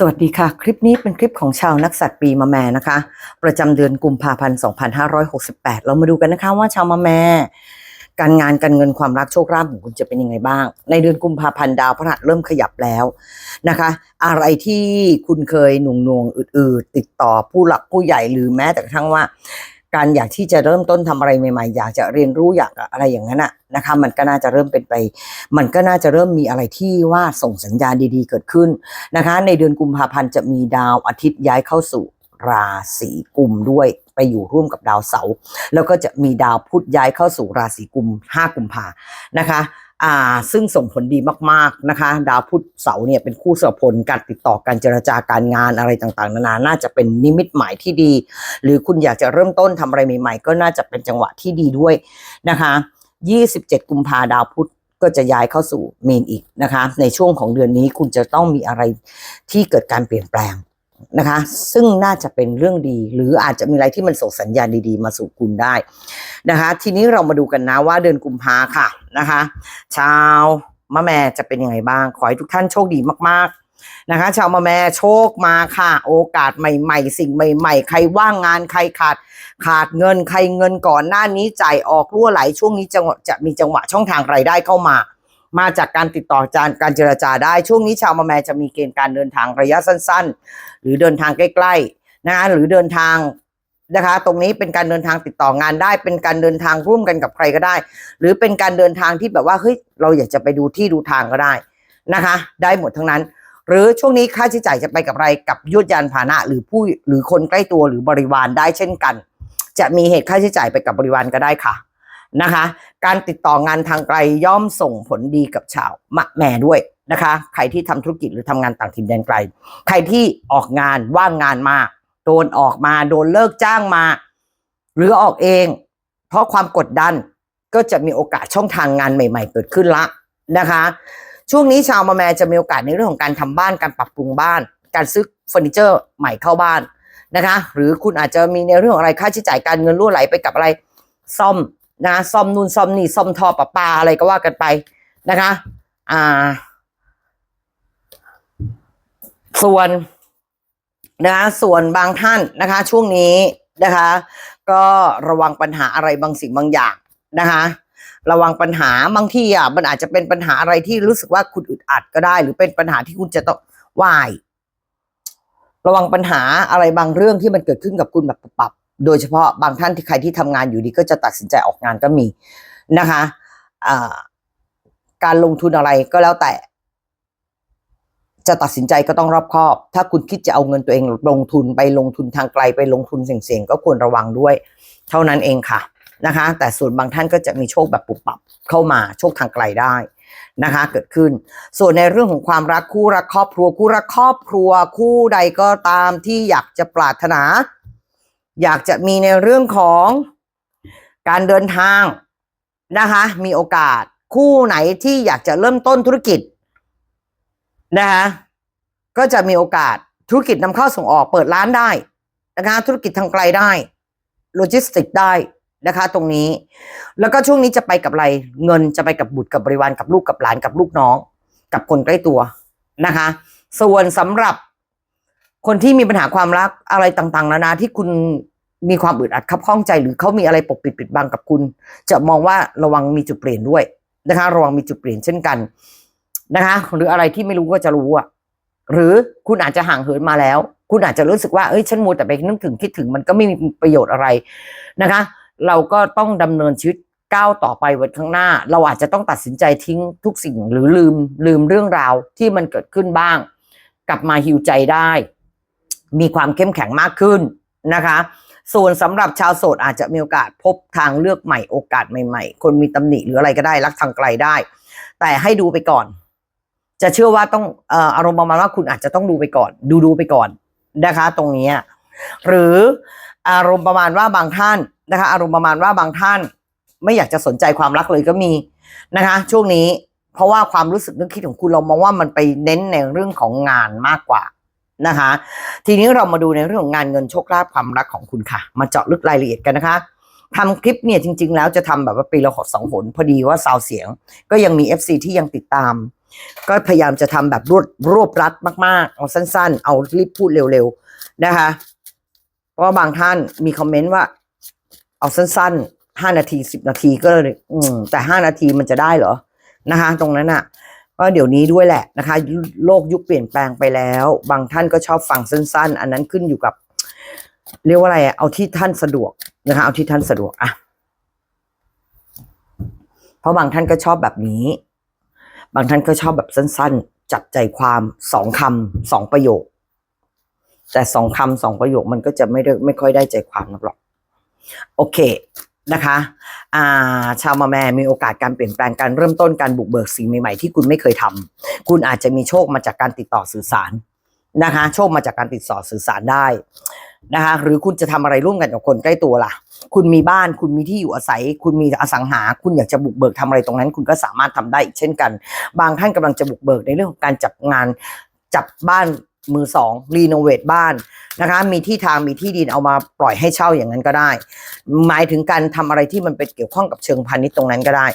สวัสดีค่ะ คลิปนี้เป็นคลิปของชาวนักสัตว์ปีมะแม่นะคะ ประจำเดือนกุมภาพันธ์2568 เรามาดูกันนะคะว่าชาวมะแม่ การงานการเงินความรักโชคลาภของคุณจะเป็นยังไงบ้าง ในเดือนกุมภาพันธ์ดาวพระหัสเริ่มขยับแล้วนะคะ อะไรที่คุณเคยหน่วงนวงๆอืดๆติดต่อผู้หลักผู้ใหญ่หรือแม้แต่กระทั่งว่า การอยากที่จะเริ่มต้นทำอะไรใหม่ๆ อยากจะเรียนรู้อยากอะไรอย่างนั้นอะนะคะมันก็น่าจะเริ่มเป็นไป มันก็น่าจะเริ่มมีอะไรที่ว่าส่งสัญญาณดีๆ เกิดขึ้นนะคะ ในเดือนกุมภาพันธ์จะมีดาวอาทิตย์ย้ายเข้าสู่ราศีกุมด้วยไปอยู่ร่วมกับดาวเสาร์แล้วก็จะมีดาวพุธย้ายเข้าสู่ราศีกุม 5 กุมภานะคะ อ่าซึ่งส่งผลดีมากๆนะคะ ดาวพุธเสาร์เนี่ยเป็นคู่สรพลการติดต่อการเจรจาการงานอะไรต่างๆ นานาน่าจะเป็นนิมิตหมายที่ดี หรือคุณอยากจะเริ่มต้นทำอะไรใหม่ ๆ ก็น่าจะเป็นจังหวะที่ดีด้วยนะคะ 27 กุมภาดาวพุธก็จะย้ายเข้าสู่เมนอีกนะคะ ในช่วงของเดือนนี้คุณจะต้องมีอะไรที่เกิดการเปลี่ยนแปลง นะคะ ซึ่งน่าจะเป็นเรื่องดี หรืออาจจะมีอะไรที่มันส่งสัญญาณดีๆ มาสู่คุณได้นะคะ ทีนี้เรามาดูกันนะว่าเดือนกุมภาค่ะนะคะชาวมะแม่จะเป็นยังไงบ้าง ขอให้ทุกท่านโชคดีมากๆนะคะ ชาวมะแม่โชคมาค่ะ โอกาสใหม่ ๆ สิ่งใหม่ ๆ ใครว่างงานใครขาดขาดเงินใครเงินก่อนหน้านี้จ่ายออกรั่วไหลช่วงนี้จังหวะจะมีจังหวะช่องทางรายได้เข้ามา มาจากการติดต่อจากการเจรจาได้ ช่วงนี้ชาวมะแมจะมีเกณฑ์การเดินทางระยะสั้น ๆ หรือเดินทางใกล้ๆนะคะหรือเดินทางนะคะ ตรงนี้เป็นการเดินทางติดต่องานได้ เป็นการเดินทางร่วมกันกับใครก็ได้ หรือเป็นการเดินทางที่แบบว่าเฮ้ยเราอยากจะไปดูที่ดูทางก็ได้นะคะ ได้หมดทั้งนั้น หรือช่วงนี้ค่าใช้จ่ายจะไปกับอะไรกับยวดยานพาหนะ หรือผู้หรือคนใกล้ตัวหรือบริวารได้เช่นกัน จะมีเหตุค่าใช้จ่ายไปกับบริวารก็ได้ค่ะ นะคะ การติดต่องานทางไกลย่อมส่งผลดีกับชาวมะแม่ด้วยนะคะ ใครที่ทำธุรกิจหรือทำงานต่างถิ่นแดนไกล ใครที่ออกงานว่างงานมา โดนออกมาโดนเลิกจ้างมา หรือออกเอง เพราะความกดดันก็จะมีโอกาสช่องทางงานใหม่ ๆ เกิดขึ้นละนะคะ ช่วงนี้ชาวมะแมจะมีโอกาสในเรื่องของการทำบ้านการปรับปรุงบ้าน การซื้อเฟอร์นิเจอร์ใหม่เข้าบ้านนะคะ หรือคุณอาจจะมีในเรื่ององอะไรค่าใช้จ่ายการเงินรั่วไหลไปกับอะไร ซ่อม นะซ่อมนู่นซ่อมนี่ซ่อมท่อประปาอะไรก็ว่ากันไปนะคะ อ่า ส่วนนะคะส่วนบางท่านนะคะ ช่วงนี้นะคะ ก็ระวังปัญหาอะไรบางสิ่งบางอย่างนะคะระวังปัญหาบางที่อะมันอาจจะเป็นปัญหาอะไรที่รู้สึกว่าคุณอึดอัดก็ได้ หรือเป็นปัญหาที่คุณจะต้องไหวาย ระวังปัญหาอะไรบางเรื่องที่มันเกิดขึ้นกับคุณแบบปรับ โดยเฉพาะบางท่านที่ใครที่ทำงานอยู่ดีก็จะตัดสินใจออกงานก็มีนะคะการลงทุนอะไรก็แล้วแต่ จะตัดสินใจก็ต้องรอบคอบ ถ้าคุณคิดจะเอาเงินตัวเองลงทุนไปลงทุนทางไกลไปลงทุนเสี่ยงๆก็ควรระวังด้วย เท่านั้นเองค่ะนะคะ แต่ส่วนบางท่านก็จะมีโชคแบบปุบปับเข้ามาโชคทางไกลได้นะคะ เกิดขึ้น ส่วนในเรื่องของความรักคู่รักครอบครัว คู่รักครอบครัว คู่ใดก็ตามที่อยากจะปรารถนา อยากจะมีในเรื่องของการเดินทางนะคะ มีโอกาสคู่ไหนที่อยากจะเริ่มต้นธุรกิจนะคะก็จะมีโอกาสธุรกิจนำเข้าส่งออกเปิดร้านได้นะคะธุรกิจทางไกลได้โลจิสติกได้นะคะ ตรงนี้ แล้วก็ช่วงนี้จะไปกับอะไร เงินจะไปกับบุตรกับบริวารกับลูกกับหลานกับลูกน้อง กับคนใกล้ตัวนะคะ ส่วนสำหรับ คนที่มีปัญหาความรักอะไรต่างๆนานาที่คุณมีความอึดอัดคับข้องใจ หรือเขามีอะไรปกปิดปิดบังกับคุณ จะมองว่าระวังมีจุดเปลี่ยนด้วยนะคะ ระวังมีจุดเปลี่ยนเช่นกันนะคะ หรืออะไรที่ไม่รู้ก็จะรู้อะหรือคุณอาจจะห่างเหินมาแล้ว คุณอาจจะรู้สึกว่าเอ้ยฉันมัวแต่ไปนึกถึงคิดถึงมันก็ไม่มีประโยชน์อะไรนะคะ เราก็ต้องดำเนินชีวิตก้าวต่อไปวันข้างหน้า เราอาจจะต้องตัดสินใจทิ้งทุกสิ่งหรือลืมลืมเรื่องราวที่มันเกิดขึ้นบ้าง กลับมาฮิวใจได้ มีความเข้มแข็งมากขึ้นนะคะ ส่วนสำหรับชาวโสดอาจจะมีโอกาสพบทางเลือกใหม่โอกาสใหม่ๆ คนมีตำหนิหรืออะไรก็ได้รักทางไกลได้ แต่ให้ดูไปก่อน จะเชื่อว่าต้องออารมณ์ประมาณว่าคุณอาจจะต้องดูไปก่อน ดูดูไปก่อนนะคะ ตรงนี้หรืออารมณ์ประมาณว่าบางท่านนะคะ อารมณ์ประมาณว่าบางท่าน ไม่อยากจะสนใจความรักเลยก็มีนะคะ ช่วงนี้เพราะว่าความรู้สึกนึกคิดของคุณเรามองว่ามันไปเน้นในเรื่องของงานมากกว่า นะคะ ทีนี้เรามาดูในเรื่องของงานเงินโชคลาภความรักของคุณค่ะ มาเจาะลึกรายละเอียดกันนะคะทำคลิปเนี่ยจริง ๆ แล้วจะทำแบบว่าปีละหดสองหนพอดีว่าซาวเสียง ก็ยังมี FC ที่ยังติดตาม ก็พยายามจะทำแบบรวดรวบรัดมาก ๆ เอาสั้น ๆ เอารีบพูดเร็ว ๆ นะคะเพราะว่าบางท่านมีคอมเมนต์ว่า เอาสั้นๆห้านาทีสิบนาทีก็เลยอืมแต่ห้านาทีมันจะได้เหรอนะคะ ตรงนั้นอะ ก็เดี๋ยวนี้ด้วยแหละนะคะ โลกยุคเปลี่ยนแปลงไปแล้ว บางท่านก็ชอบฟังสั้น ๆ อันนั้นขึ้นอยู่กับ เรียกว่าอะไรเอาที่ท่านสะดวกนะคะ เอาที่ท่านสะดวกอะเพราะบางท่านก็ชอบแบบนี้ บางท่านก็ชอบแบบสั้น ๆ จับใจความสองคำสองประโยค แต่สองคำสองประโยคมันก็จะไม่ได้ไม่ค่อยได้ใจความนักหรอก โอเค นะคะอ่าชาวมาแม่มีโอกาสการเปลี่ยนแปลงการเริ่มต้นการบุกเบิกสิ่งใหม่ๆที่คุณไม่เคยทำคุณอาจจะมีโชคมาจากการติดต่อสื่อสารนะคะ โชคมาจากการติดต่อสื่อสารได้นะคะหรือคุณจะทำอะไรร่วมกันกับคนใกล้ตัวล่ะ คุณมีบ้านคุณมีที่อยู่อาศัย คุณมีอสังหา คุณอยากจะบุกเบิกทำอะไรตรงนั้น คุณก็สามารถทำได้อีกเช่นกัน บางท่านกำลังจะบุกเบิกในเรื่องของการจับงานจับบ้าน มือสองรีโนเวทบ้านนะคะ มีที่ทางมีที่ดินเอามาปล่อยให้เช่าอย่างนั้นก็ได้ หมายถึงการทำอะไรที่มันเป็นเกี่ยวข้องกับเชิงพาณิชย์ตรงนั้นก็ได้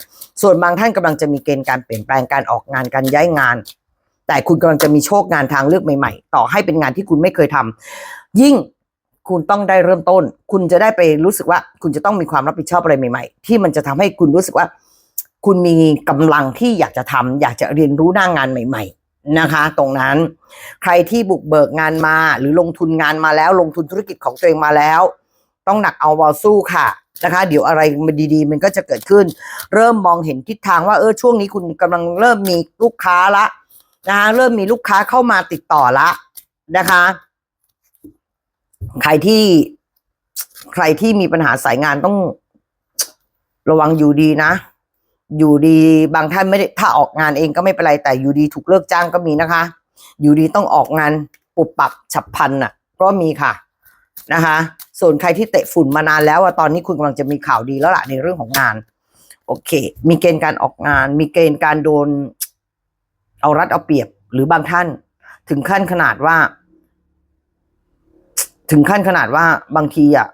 ส่วนบางท่านกำลังจะมีเกณฑ์การเปลี่ยนแปลงการออกงานการย้ายงาน แต่คุณกำลังจะมีโชคงานทางเลือกใหม่ๆ ต่อให้เป็นงานที่คุณไม่เคยทำยิ่งคุณต้องได้เริ่มต้น คุณจะได้ไปรู้สึกว่า คุณจะต้องมีความรับผิดชอบอะไรใหม่ ๆ ที่มันจะทำให้คุณรู้สึกว่า คุณมีกำลังที่อยากจะทำอยากจะเรียนรู้หน้างานใหม่ ๆ นะคะ ตรงนั้นใครที่บุกเบิกงานมา หรือลงทุนงานมาแล้ว ลงทุนธุรกิจของตัวเองมาแล้ว ต้องหนักเอาวอลสู้ค่ะนะคะ เดี๋ยวอะไรมันดีๆ มันก็จะเกิดขึ้น เริ่มมองเห็นทิศทางว่าเออช่วงนี้คุณกำลังเริ่มมีลูกค้าละนะคะเริ่มมีลูกค้าเข้ามาติดต่อละนะคะใครที่ใครที่มีปัญหาสายงานต้องระวังอยู่ดีนะ อยู่ดีบางท่านไม่ได้ถ้าออกงานเองก็ไม่เป็นไรแต่อยู่ดีถูกเลิกจ้างก็มีนะคะ อยู่ดีต้องออกงานปุบปับฉับพลันน่ะ ก็มีค่ะนะคะ ส่วนใครที่เตะฝุ่นมานานแล้วอะตอนนี้คุณกำลังจะมีข่าวดีแล้วล่ะในเรื่องของงาน โอเค มีเกณฑ์การออกงาน มีเกณฑ์การโดน เอารัดเอาเปรียบ หรือบางท่าน ถึงขั้นขนาดว่า ถึงขั้นขนาดว่าบางทีอะ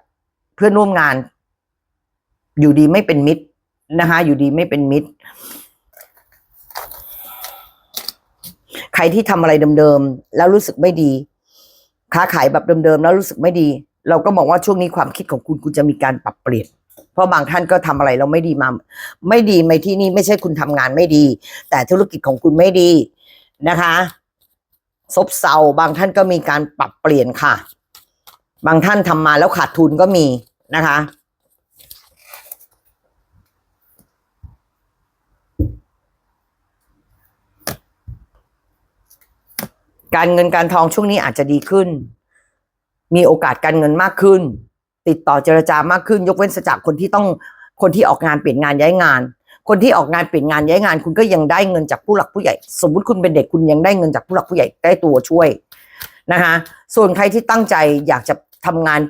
เพื่อนร่วมงาน อยู่ดีไม่เป็นมิตร นะคะ อยู่ดีไม่เป็นมิตร ใครที่ทำอะไรเดิมๆแล้วรู้สึกไม่ดี ค้าขายแบบเดิมๆแล้วรู้สึกไม่ดี เราก็มองว่าช่วงนี้ความคิดของคุณคุณจะมีการปรับเปลี่ยนเพราะบางท่านก็ทำอะไรเราไม่ดีมา ไม่ดีไม่ที่นี่ไม่ใช่คุณทำงานไม่ดี แต่ธุรกิจของคุณไม่ดีนะคะ ซบเซาบางท่านก็มีการปรับเปลี่ยนค่ะ บางท่านทำมาแล้วขาดทุนก็มีนะคะ การเงินการทองช่วงนี้อาจจะดีขึ้น มีโอกาสการเงินมากขึ้น ติดต่อเจรจามากขึ้น ยกเว้นจากคนที่ต้องคนที่ออกงานเปลี่ยนงานย้ายงาน คนที่ออกงานเปลี่ยนงานย้ายงาน คุณก็ยังได้เงินจากผู้หลักผู้ใหญ่ สมมติคุณเป็นเด็กคุณยังได้เงินจากผู้หลักผู้ใหญ่ได้ตัวช่วยนะคะส่วนใครที่ตั้งใจอยากจะทำงาน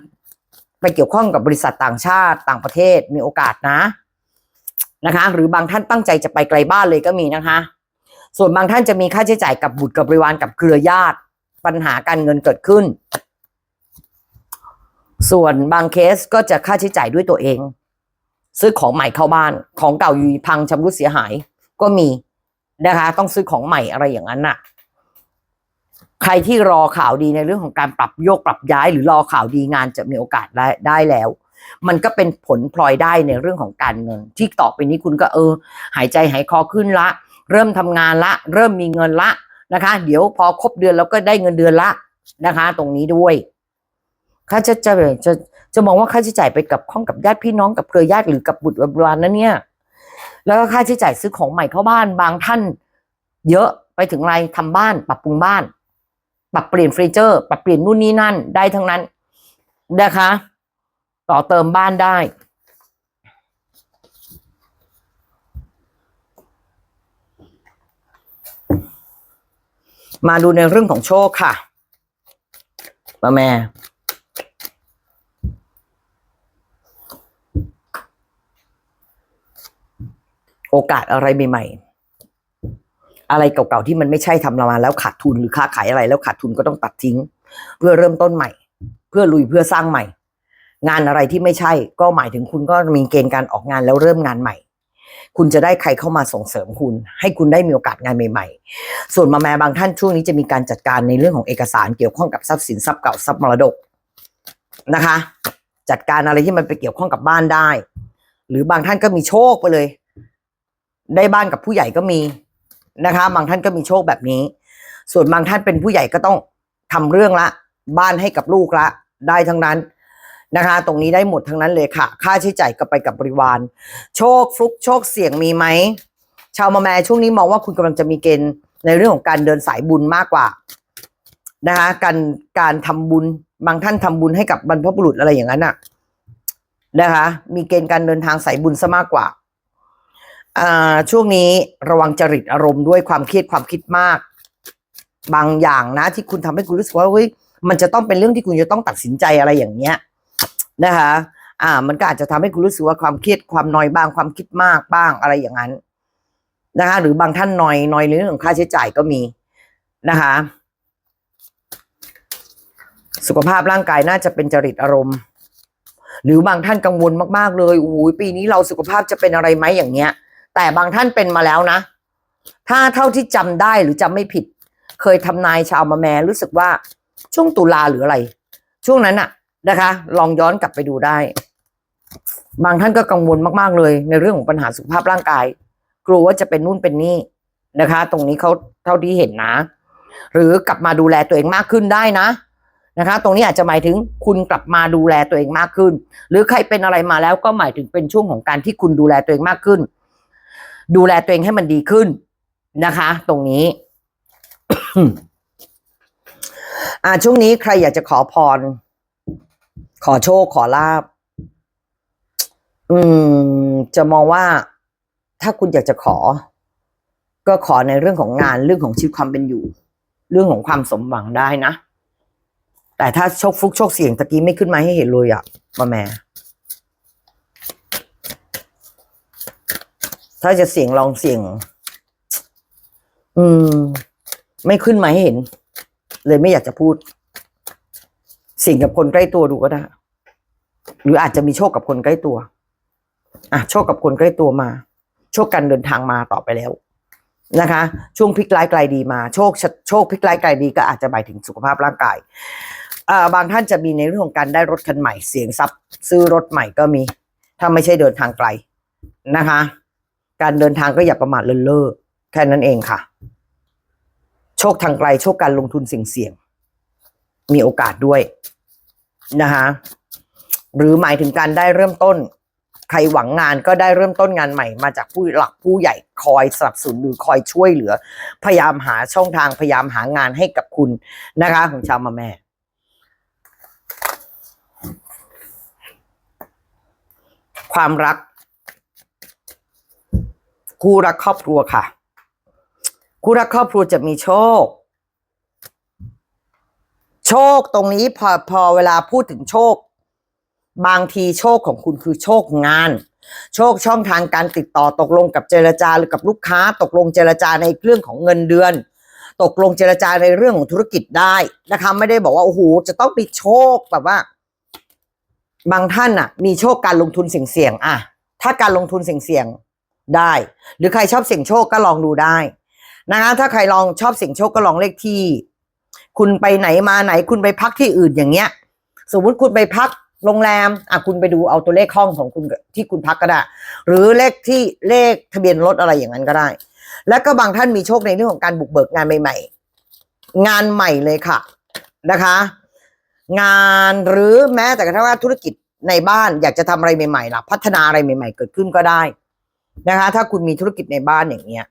ไปเกี่ยวข้องกับบริษัทต่างชาติต่างประเทศมีโอกาสนะนะคะ หรือบางท่านตั้งใจจะไปไกลบ้านเลยก็มีนะคะ ส่วนบางท่านจะมีค่าใช้จ่ายกับบุตรกับบริวารกับเครือญาติ ปัญหาการเงินเกิดขึ้น ส่วนบางเคสก็จะค่าใช้จ่ายด้วยตัวเอง ซื้อของใหม่เข้าบ้านของเก่าอยู่พังชำรุดเสียหายก็มีนะคะ ต้องซื้อของใหม่อะไรอย่างนั้นน่ะ ใครที่รอข่าวดีในเรื่องของการปรับโยกปรับย้าย หรือรอข่าวดีงานจะมีโอกาสได้ได้แล้วมันก็เป็นผลพลอยได้ในเรื่องของการเงิน ที่ต่อไปนี้คุณก็เออ หายใจหายคอขึ้นละ เริ่มทำงานละ เริ่มมีเงินละนะคะ เดี๋ยวพอครบเดือนแล้วก็ได้เงินเดือนละนะคะ ตรงนี้ด้วยค่าจะจะจะจะมองว่าค่าใช้จ่ายไปกับข้องกับญาติพี่น้องกับเครือญาติหรือกับบุตรบริวารนั่นเนี่ย แล้วก็ค่าใช้จ่ายซื้อของใหม่เข้าบ้านบางท่าน เยอะไปถึงไรทำบ้าน ปรับปรุงบ้าน ปรับเปลี่ยนเฟอร์นิเจอร์ ปรับเปลี่ยนนู่นนี่นั่นได้ทั้งนั้นนะคะ ต่อเติมบ้านได้ มาดูในเรื่องของโชคค่ะมาแม่โอกาสอะไรใหม่ๆ อะไรเก่าๆที่มันไม่ใช่ทำละมาแล้วขาดทุนหรือค้าขายอะไรแล้วขาดทุนก็ต้องตัดทิ้ง เพื่อเริ่มต้นใหม่ เพื่อลุยเพื่อสร้างใหม่ งานอะไรที่ไม่ใช่ ก็หมายถึงคุณก็มีเกณฑ์การออกงานแล้วเริ่มงานใหม่ คุณจะได้ใครเข้ามาส่งเสริมคุณ ให้คุณได้มีโอกาสงานใหม่ ๆ ส่วนมาแม่บางท่านช่วงนี้จะมีการจัดการในเรื่องของเอกสารเกี่ยวข้องกับทรัพย์สินทรัพย์เก่าทรัพย์มรดกนะคะ จัดการอะไรที่มันไปเกี่ยวข้องกับบ้านได้ หรือบางท่านก็มีโชคไปเลย ได้บ้านกับผู้ใหญ่ก็มีนะคะ บางท่านก็มีโชคแบบนี้ ส่วนบางท่านเป็นผู้ใหญ่ก็ต้องทำเรื่องละ บ้านให้กับลูกละ ได้ทั้งนั้น นะคะ ตรงนี้ได้หมดทั้งนั้นเลยค่ะ ค่าใช้จ่ายก็ไปกับบริวาร โชคฟลุกโชคเสี่ยงมีไหมชาวมาแมช่วงนี้มองว่าคุณกำลังจะมีเกณฑ์ในเรื่องของการเดินสายบุญมากกว่านะคะการการทำบุญบางท่านทำบุญให้กับบรรพบุรุษอะไรอย่างนั้นน่ะนะคะ มีเกณฑ์การเดินทางสายบุญซะมากกว่าช่วงนี้ระวังจริตอารมณ์ด้วยความเครียดความคิดมาก บางอย่างนะ ที่คุณทำให้คุณรู้สึกว่าเฮ้ยมันจะต้องเป็นเรื่องที่คุณจะต้องตัดสินใจอะไรอย่างเงี้ย นะคะอ่า มันก็อาจจะทำให้คุณรู้สึกว่าความเครียดความนอยบ้างความคิดมากบ้างอะไรอย่างนั้น นะคะ หรือบางท่านนอยนอยในเรื่องของค่าใช้จ่ายก็มีนะคะ สุขภาพร่างกายน่าจะเป็นจริตอารมณ์ หรือบางท่านกังวลมากๆเลยโอ้ยปีนี้เราสุขภาพจะเป็นอะไรไหมอย่างเงี้ย แต่บางท่านเป็นมาแล้วนะ ถ้าเท่าที่จำได้หรือจำไม่ผิด เคยทำนายชาวมาแมรู้สึกว่าช่วงตุลาหรืออะไร ช่วงนั้นอะ นะคะ ลองย้อนกลับไปดูได้ บางท่านก็กังวลมากๆเลย ในเรื่องของปัญหาสุขภาพร่างกาย กลัวว่าจะเป็นนู่นเป็นนี่นะคะ ตรงนี้เขาเท่าที่เห็นนะ หรือกลับมาดูแลตัวเองมากขึ้นได้นะนะคะ ตรงนี้อาจจะหมายถึงคุณกลับมาดูแลตัวเองมากขึ้น หรือใครเป็นอะไรมาแล้วก็หมายถึงเป็นช่วงของการที่คุณดูแลตัวเองมากขึ้น ดูแลตัวเองให้มันดีขึ้นนะคะ ตรงนี้อ่าช่วงนี้ใครอยากจะขอพร ขอโชคขอลาบ อืม จะมองว่าถ้าคุณอยากจะขอ ก็ขอในเรื่องของงานเรื่องของชีวิตความเป็นอยู่ เรื่องของความสมหวังได้นะ แต่ถ้าโชคฟุกโชคเสี่ยงตะกี้ไม่ขึ้นมาให้เห็นเลยอะมาแม่ถ้าจะเสี่ยงลองเสี่ยง อืม ไม่ขึ้นมาให้เห็น เลยไม่อยากจะพูด สี่งกับคนใกล้ตัวดูก็ได้ หรืออาจจะมีโชคกับคนใกล้ตัว อะ โชคกับคนใกล้ตัวมา โชคการเดินทางมาต่อไปแล้วนะคะ ช่วงพลิกร้ายไกลดีมา โชคโชคพลิกร้ายไกลดีก็อาจจะหมายถึงสุขภาพร่างกายอ่าบางท่านจะมีในเรื่องของการได้รถคันใหม่เสียงทรัพย์ซื้อรถใหม่ก็มี ถ้าไม่ใช่เดินทางไกลนะคะ การเดินทางก็อย่าประมาทเลินเล่อแค่นั้นเองค่ะ โชคทางไกลโชคการลงทุนเสี่ยง มีโอกาสด้วยนะคะหรือหมายถึงการได้เริ่มต้น ใครหวังงานก็ได้เริ่มต้นงานใหม่ มาจากผู้หลักผู้ใหญ่คอยสนับสนุนหรือคอยช่วยเหลือ พยายามหาช่องทางพยายามหางานให้กับคุณนะคะ ของชาวมาแม่ความรัก คู่รักครอบครัวค่ะ คู่รักครอบครัวจะมีโชค โชคตรงนี้พอพอเวลาพูดถึงโชค บางทีโชคของคุณคือโชคงาน โชคช่องทางการติดต่อตกลงกับเจรจาหรือกับลูกค้า ตกลงเจรจาในเรื่องของเงินเดือน ตกลงเจรจาในเรื่องของธุรกิจได้นะคะไม่ได้บอกว่าโอ้โหจะต้องมีโชคแบบว่า บางท่านอะมีโชคการลงทุนเสี่ยงๆอะถ้าการลงทุนเสี่ยงๆได้ หรือใครชอบเสี่ยงโชคก็ลองดูได้นะคะถ้าใครลองชอบเสี่ยงโชคก็ลองเลขที่ คุณไปไหนมาไหน คุณไปพักที่อื่นอย่างเงี้ย สมมติคุณไปพักโรงแรมอะคุณไปดูเอาตัวเลขห้องของคุณที่คุณพักก็ได้ หรือเลขที่เลขทะเบียนรถอะไรอย่างนั้นก็ได้ แล้วก็บางท่านมีโชคในเรื่องของการบุกเบิกงานใหม่ ๆ งานใหม่เลยค่ะนะคะ งานหรือแม้แต่กระทั่งว่าธุรกิจในบ้านอยากจะทำอะไรใหม่ๆล่ะ พัฒนาอะไรใหม่ ๆ เกิดขึ้นก็ได้นะคะ ถ้าคุณมีธุรกิจในบ้านอย่างเงี้ย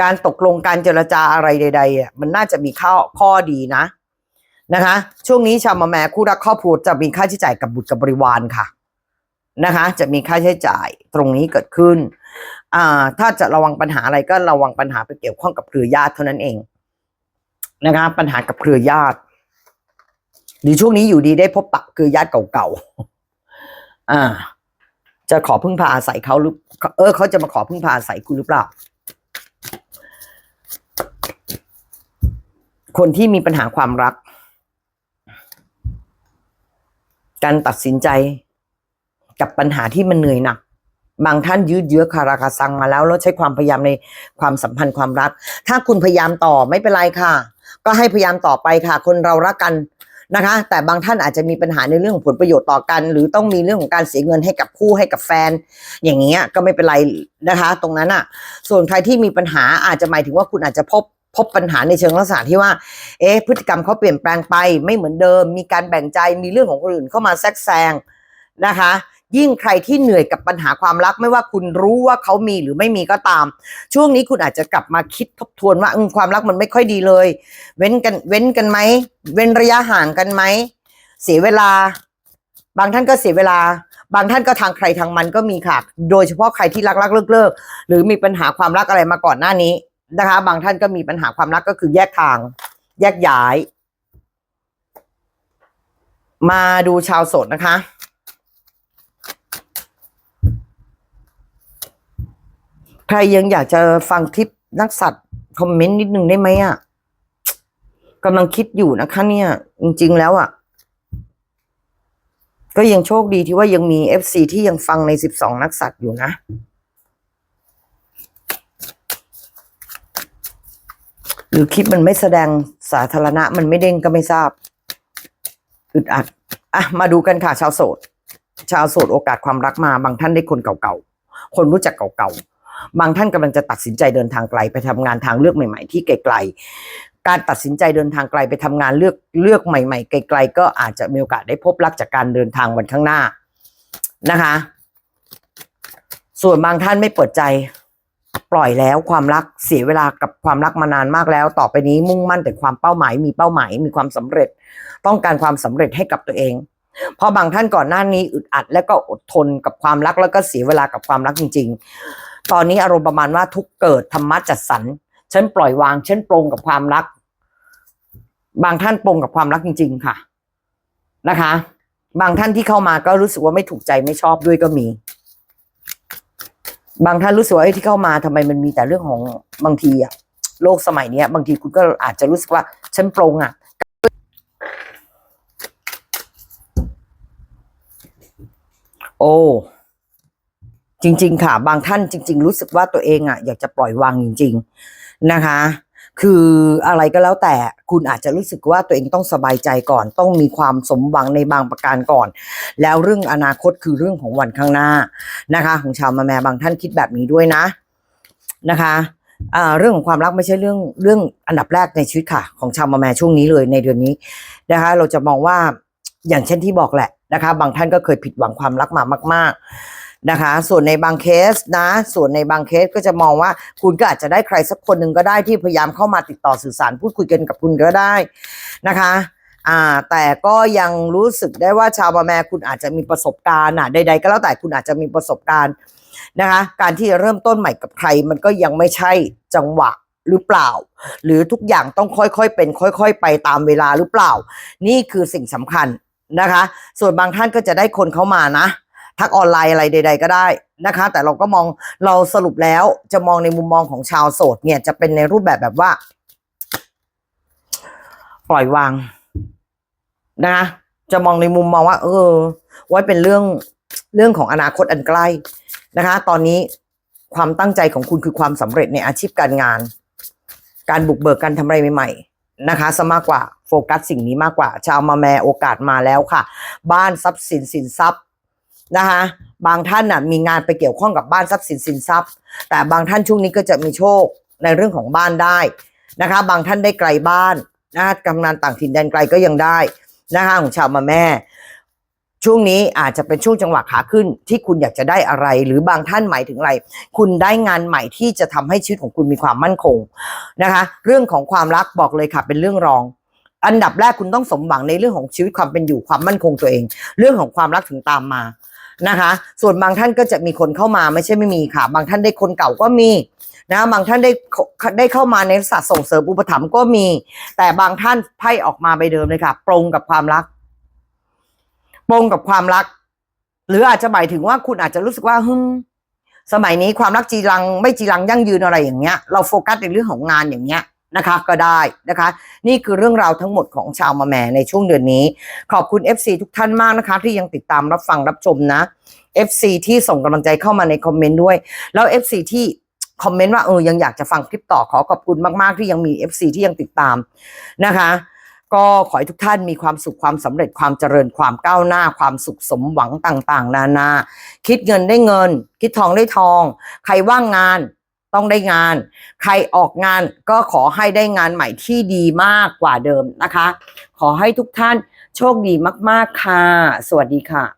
การตกลงการเจรจาอะไรใดๆอะมันน่าจะมีข้อข้อดีนะนะคะ ช่วงนี้ชาวมาแม่คู่รักครอบครัวจะมีค่าใช้จ่ายกับบุตรกับบริวารค่ะนะคะ จะมีค่าใช้จ่ายตรงนี้เกิดขึ้นอ่าถ้าจะระวังปัญหาอะไรก็ระวังปัญหาไปเกี่ยวข้องกับเครือญาติเท่านั้นเองนะคะ ปัญหากับเครือญาติหรือช่วงนี้อยู่ดีได้พบปะเครือญาติเก่าๆอ่า จะขอพึ่งพาอาศัยเขาหรือ เออเขาจะมาขอพึ่งพาอาศัยคุณหรือเปล่า คนที่มีปัญหาความรัก การตัดสินใจกับปัญหาที่มันเหนื่อยหนัก บางท่านยืดเยื้อคาราคาซังมาแล้ว แล้วใช้ความพยายามในความสัมพันธ์ความรัก ถ้าคุณพยายามต่อไม่เป็นไรค่ะ ก็ให้พยายามต่อไปค่ะ คนเรารักกันนะคะ แต่บางท่านอาจจะมีปัญหาในเรื่องของผลประโยชน์ต่อกัน หรือต้องมีเรื่องของการเสียเงินให้กับคู่ให้กับแฟน อย่างเงี้ยก็ไม่เป็นไรนะคะ ตรงนั้นอะ ส่วนใครที่มีปัญหาอาจจะหมายถึงว่าคุณอาจจะพบ พบปัญหาในเชิงลักษณะที่ว่า เอ๊ะพฤติกรรมเขาเปลี่ยนแปลงไปไม่เหมือนเดิม มีการแบ่งใจมีเรื่องของคนอื่นเข้ามาแทรกแซงนะคะ ยิ่งใครที่เหนื่อยกับปัญหาความรักไม่ว่าคุณรู้ว่าเขามีหรือไม่มีก็ตาม ช่วงนี้คุณอาจจะกลับมาคิดทบทวนว่าอความรักมันไม่ค่อยดีเลย เว้นกันเว้นกันไหมเว้นระยะห่างกันไหมเสียเวลา บางท่านก็เสียเวลา บางท่านก็ทางใครทางมันก็มีค่ะ โดยเฉพาะใครที่รักรักเลิกเลิกหรือมีปัญหาความรักอะไรมาก่อนหน้านี้ นะคะ บางท่านก็มีปัญหาความรักก็คือแยกทาง แยกย้าย มาดูชาวโสดนะคะ ใครยังอยากจะฟังทิปนักสัตว์คอมเมนต์นิดนึงได้ไหมอะกำลังคิดอยู่นะคะเนี่ย จริง ๆ แล้วอะ ก็ยังโชคดีที่ว่ายังมีเอฟซีที่ยังฟังในสิบสองนักสัตว์อยู่นะ รือคลิปมันไม่แสดงสาธารณะ มันไม่เด้งก็ไม่ทราบอึดอัดอะมาดูกันค่ะชาวโสด ชาวโสดโอกาสความรักมา บางท่านได้คนเก่าๆ คนรู้จักเก่าๆ บางท่านกำลังจะตัดสินใจเดินทางไกลไปทำงานทางเลือกใหม่ ๆ ที่ไกลๆ การตัดสินใจเดินทางไกลไปทำงานเลือกเลือกใหม่ ๆ ไกล ๆ ก็อาจจะมีโอกาสได้พบรักจากการเดินทางวันข้างหน้านะคะ ส่วนบางท่านไม่เปิดใจ ปล่อยแล้วความรักเสียเวลากับความรักมานานมากแล้ว ต่อไปนี้มุ่งมั่นแต่ความเป้าหมาย มีเป้าหมายมีความสำเร็จ ต้องการความสำเร็จให้กับตัวเองเพราะบางท่านก่อนหน้านี้อึดอัด แล้วก็อดทนกับความรักแล้วก็เสียเวลากับความรักจริง ๆ ตอนนี้อารมณ์ประมาณว่าทุกเกิดธรรมะจัดสรรฉันปล่อยวางฉันปรงกับความรัก บางท่านปรงกับความรักจริง ๆ ค่ะนะคะ บางท่านที่เข้ามาก็รู้สึกว่าไม่ถูกใจไม่ชอบด้วยก็มี บางท่านรู้สึกว่าไอ้ที่เข้ามาทำไมมันมีแต่เรื่องของบางทีอะโลกสมัยเนี้ย บางทีคุณก็อาจจะรู้สึกว่าฉันปรงอะโอ้จริง ๆ ค่ะ บางท่านจริง ๆ รู้สึกว่าตัวเองอะอยากจะปล่อยวางจริง ๆ นะคะ คืออะไรก็แล้วแต่คุณอาจจะรู้สึกว่าตัวเองต้องสบายใจก่อน ต้องมีความสมหวังในบางประการก่อน แล้วเรื่องอนาคตคือเรื่องของวันข้างหน้านะคะ ของชาวมาแม่บางท่านคิดแบบนี้ด้วยนะนะคะเรื่องของความรักไม่ใช่เรื่องเรื่องอันดับแรกในชีวิตค่ะ ของชาวมาแม่ช่วงนี้เลยในเดือนนี้นะคะ เราจะมองว่าอย่างเช่นที่บอกแหละนะคะ บางท่านก็เคยผิดหวังความรักมามาก ๆ นะคะ ส่วนในบางเคสนะ ส่วนในบางเคสก็จะมองว่าคุณก็อาจจะได้ใครสักคนหนึ่งก็ได้ที่พยายามเข้ามาติดต่อสื่อสารพูดคุยกันกับคุณก็ได้นะคะอ่าแต่ก็ยังรู้สึกได้ว่าชาวบาแมคุณอาจจะมีประสบการณ์อะใดๆก็แล้วแต่คุณอาจจะมีประสบการณ์นะคะ การที่จะเริ่มต้นใหม่กับใครมันก็ยังไม่ใช่จังหวะหรือเปล่า หรือทุกอย่างต้องค่อยๆเป็น ค่อย ๆ ไปตามเวลาหรือเปล่า นี่คือสิ่งสำคัญนะคะ ส่วนบางท่านก็จะได้คนเข้ามานะ ทักออนไลน์อะไรใด ๆ ก็ได้นะคะ แต่เราก็มองเราสรุปแล้วจะมองในมุมมองของชาวโสดเนี่ยจะเป็นในรูปแบบแบบว่า ปล่อยวางนะคะจะมองในมุมมองว่า เออ ไว้เป็นเรื่องเรื่องของอนาคตอันใกล้นะคะ ตอนนี้ความตั้งใจของคุณคือความสำเร็จในอาชีพการงาน การบุกเบิกการทำอะไรใหม่ๆนะคะซะมากกว่าโฟกัสสิ่งนี้มากกว่า ชาวมาแมโอกาสมาแล้วค่ะ บ้านทรัพย์สินสินทรัพย์ นะคะบางท่านน่ะมีงานไปเกี่ยวข้องกับบ้านทรัพย์สินสินทรัพย์ แต่บางท่านช่วงนี้ก็จะมีโชคในเรื่องของบ้านได้นะคะ บางท่านได้ไกลบ้านนะคะกำนันต่างถิ่นแดนไกลก็ยังได้นะคะของชาวมาแม่ ช่วงนี้อาจจะเป็นช่วงจังหวะขาขึ้นที่คุณอยากจะได้อะไร หรือบางท่านหมายถึงอะไร คุณได้งานใหม่ที่จะทำให้ชีวิตของคุณมีความมั่นคงนะคะ เรื่องของความรักบอกเลยค่ะเป็นเรื่องรองอันดับแรกคุณต้องสมหวังในเรื่องของชีวิตความเป็นอยู่ความมั่นคงตัวเอง เรื่องของความรักถึงตามมา นะคะ ส่วนบางท่านก็จะมีคนเข้ามาไม่ใช่ไม่มีค่ะ บางท่านได้คนเก่าก็มีนะบางท่านได้ได้เข้ามาในลักษณะส่งเสริมอุปถัมภ์ก็มี แต่บางท่านไพ่ออกมาใบเดิมเลยค่ะ ปรงกับความรัก ปรงกับความรัก หรืออาจจะหมายถึงว่าคุณอาจจะรู้สึกว่าฮึมสมัยนี้ความรักจีรังไม่จีรังยั่งยืนอะไรอย่างเงี้ย เราโฟกัสในเรื่องของงานอย่างเงี้ย นะคะก็ได้นะคะ นี่คือเรื่องราวทั้งหมดของชาวมาแม่ในช่วงเดือนนี้ ขอบคุณ FC ทุกท่านมากนะคะ ที่ยังติดตามรับฟังรับชมนะ FC ที่ส่งกำลังใจเข้ามาในคอมเมนต์ด้วย แล้ว FC ที่คอมเมนต์ว่าเออยังอยากจะฟังคลิปต่อขอขอบคุณมาก ๆ ที่ยังมี FC ที่ยังติดตามนะคะ ก็ขอให้ทุกท่านมีความสุขความสำเร็จความเจริญความก้าวหน้า ความสุขสมหวังต่าง ๆ นานา คิดเงินได้เงิน คิดทองได้ทอง ใครว่างงาน ต้องได้งาน ใครออกงานก็ขอให้ได้งานใหม่ที่ดีมากกว่าเดิมนะคะ ขอให้ทุกท่านโชคดีมาก ๆ ค่ะ สวัสดีค่ะ